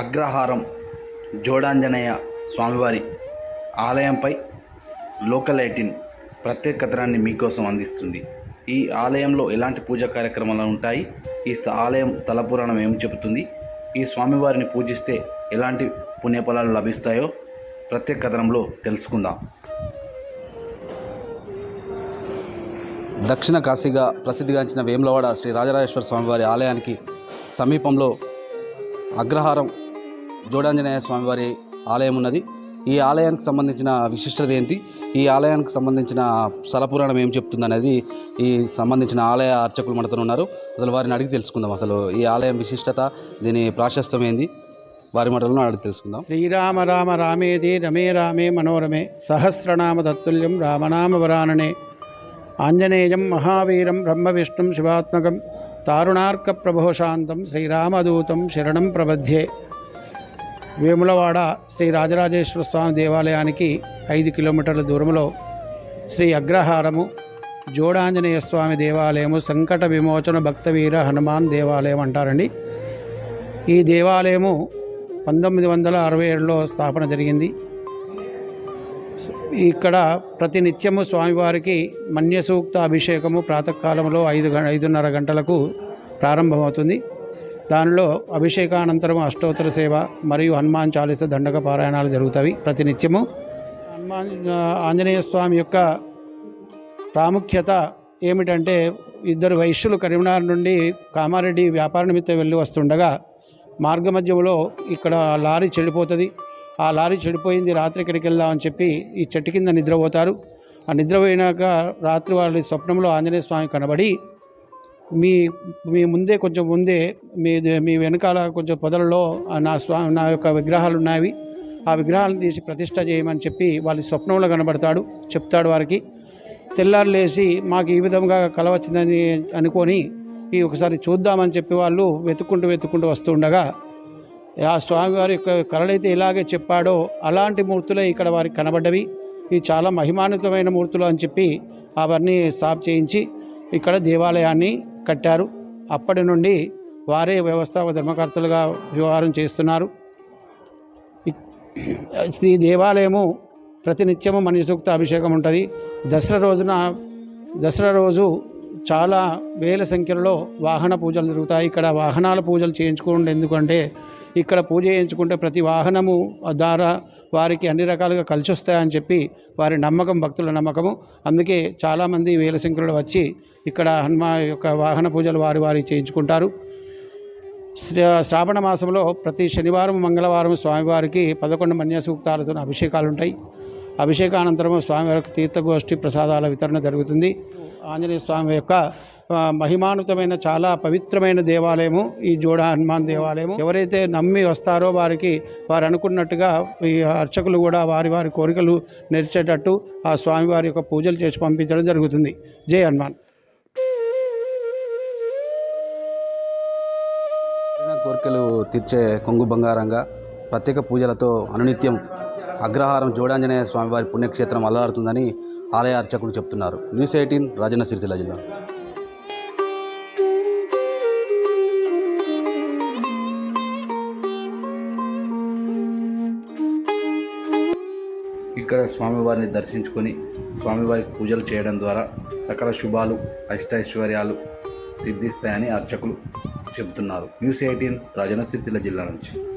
అగ్రహారం జోడాంజనేయ స్వామివారి ఆలయంపై local eighteen ప్రత్యేక కథనాన్ని మీకోసం అందిస్తుంది. ఈ ఆలయంలో ఎలాంటి పూజా కార్యక్రమాలు ఉంటాయి? ఈ ఆలయం స్థల పురాణం ఏం చెబుతుంది? ఈ స్వామివారిని పూజిస్తే ఎలాంటి పుణ్యఫలాలు లభిస్తాయో ప్రత్యేక కథనంలో తెలుసుకుందాం. దక్షిణ కాశీగా ప్రసిద్ధిగాంచిన వేములవాడ శ్రీ రాజరాజేశ్వర స్వామివారి ఆలయానికి సమీపంలో అగ్రహారం జోడాంజనేయ స్వామివారి ఆలయం ఉన్నది. ఈ ఆలయానికి సంబంధించిన విశిష్టత ఏంటి? ఈ ఆలయానికి సంబంధించిన సలపురాణం ఏం చెప్తుంది అనేది ఈ సంబంధించిన ఆలయ అర్చకులు మనతో ఉన్నారు. అసలు వారిని అడిగి తెలుసుకుందాం అసలు ఈ ఆలయం విశిష్టత దీని ప్రాశస్త్యం ఏంది? వారి మాటలను అడిగి తెలుసుకుందాం. శ్రీరామ రామ రామేది రమే రామే మనోరమే సహస్రనామ తత్తుల్యం రామనామ వరాననే ఆంజనేయం మహావీరం బ్రహ్మ విష్ణుం శివాత్మకం తారుణార్క ప్రభోశాంతం శ్రీరామదూతం శరణం ప్రబధ్యే. వేములవాడ శ్రీ రాజరాజేశ్వర స్వామి దేవాలయానికి ఐదు కిలోమీటర్ల దూరంలో శ్రీ అగ్రహారము జోడాంజనేయ స్వామి దేవాలయము సంకట విమోచన భక్తవీర హనుమాన్ దేవాలయం అంటారండి. ఈ దేవాలయము పంతొమ్మిది వందల అరవై ఏడులో స్థాపన జరిగింది. ఇక్కడ ప్రతి నిత్యము స్వామివారికి మన్యసూక్త అభిషేకము ప్రాతకాలంలో ఐదు గ- ఐదున్నర గంటలకు ప్రారంభమవుతుంది. దానిలో అభిషేకానంతరం అష్టోత్తర సేవ మరియు హనుమాన్ చాలీస దండక పారాయణాలు జరుగుతాయి ప్రతినిత్యము. హనుమాన్ ఆంజనేయ స్వామి యొక్క ప్రాముఖ్యత ఏమిటంటే ఇద్దరు వైశ్యులు కరీంనగర్ నుండి కామారెడ్డి వ్యాపార నిమిత్తం వెళ్ళి వస్తుండగా మార్గ మధ్యంలో ఇక్కడ లారీ చెడిపోతుంది. ఆ లారీ చెడిపోయింది రాత్రి ఇక్కడికి వెళ్దామని చెప్పి ఈ చెట్టు కింద నిద్రపోతారు. ఆ నిద్రపోయినాక రాత్రి వాళ్ళ స్వప్నంలో ఆంజనేయ స్వామి కనబడి మీ మీ ముందే కొంచెం ముందే మీ మీ వెనకాల కొంచెం పొదలలో నా స్వా నా యొక్క విగ్రహాలు ఉన్నాయి ఆ విగ్రహాలను తీసి ప్రతిష్ట చేయమని చెప్పి వాళ్ళ స్వప్నంలో కనబడతాడు చెప్తాడు వారికి. తెల్లారు లేచి మాకు ఈ విధంగా కల వచ్చిందని అనుకొని ఈ ఒకసారి చూద్దామని చెప్పి వాళ్ళు వెతుక్కుంటూ వెతుక్కుంటూ వస్తుండగా ఆ స్వామివారి యొక్క కళలైతే ఇలాగే చెప్పాడో అలాంటి మూర్తులే ఇక్కడ వారికి కనబడ్డవి. ఇది చాలా మహిమాన్వితమైన మూర్తులు అని చెప్పి అవన్నీ సాఫ్ చేయించి ఇక్కడ దేవాలయాన్ని కట్టారు. అప్పటి నుండి వారే వ్యవస్థాప ధర్మకర్తలుగా వ్యవహారం చేస్తున్నారు. ఈ దేవాలయము ప్రతినిత్యము మణిసూక్త అభిషేకం ఉంటుంది. దసరా రోజున దసరా రోజు చాలా వేల సంఖ్యలో వాహన పూజలు జరుగుతాయి. ఇక్కడ వాహనాల పూజలు చేయించుకోండి. ఎందుకంటే ఇక్కడ పూజ చేయించుకుంటే ప్రతి వాహనము ద్వారా వారికి అన్ని రకాలుగా కలిసి వస్తాయని చెప్పి వారి నమ్మకం భక్తుల నమ్మకము. అందుకే చాలామంది వేల సంఖ్యలో వచ్చి ఇక్కడ హనుమ యొక్క వాహన పూజలు వారి వారి చేయించుకుంటారు. శ్రా- శ్రావణ మాసంలో ప్రతి శనివారం మంగళవారం స్వామివారికి పదకొండు మన్య సూక్తాలతో అభిషేకాలు ఉంటాయి అభిషేకానంతరం స్వామివారికి తీర్థగోష్ఠి ప్రసాదాల వితరణ జరుగుతుంది. ఆంజనేయ స్వామి యొక్క మహిమానుతమైన చాలా పవిత్రమైన దేవాలయము ఈ జోడ హనుమాన్ దేవాలయము. ఎవరైతే నమ్మి వస్తారో వారికి వారు అనుకున్నట్టుగా ఈ అర్చకులు కూడా వారి వారి కోరికలు నేర్చేటట్టు ఆ స్వామివారి యొక్క పూజలు చేసి పంపించడం జరుగుతుంది. జై హనుమాన్. కోరికలు తీర్చే కొంగు బంగారంగా ప్రత్యేక పూజలతో అనునిత్యం అగ్రహారం జోడాంజనేయ స్వామివారి పుణ్యక్షేత్రం అల్లాడుతుందని ఆలయ అర్చకులు చెప్తున్నారు. న్యూస్ ఎయిటీన్ రాజన్న సిరిసిల్ల జిల్లా. ఇక్కడ స్వామివారిని దర్శించుకొని స్వామివారికి పూజలు చేయడం ద్వారా సకల శుభాలు అష్టైశ్వర్యాలు సిద్ధిస్తాయని అర్చకులు చెబుతున్నారు. న్యూస్ ఎయిటీన్ రాజన్న సిరిసిల్ల జిల్లా నుంచి.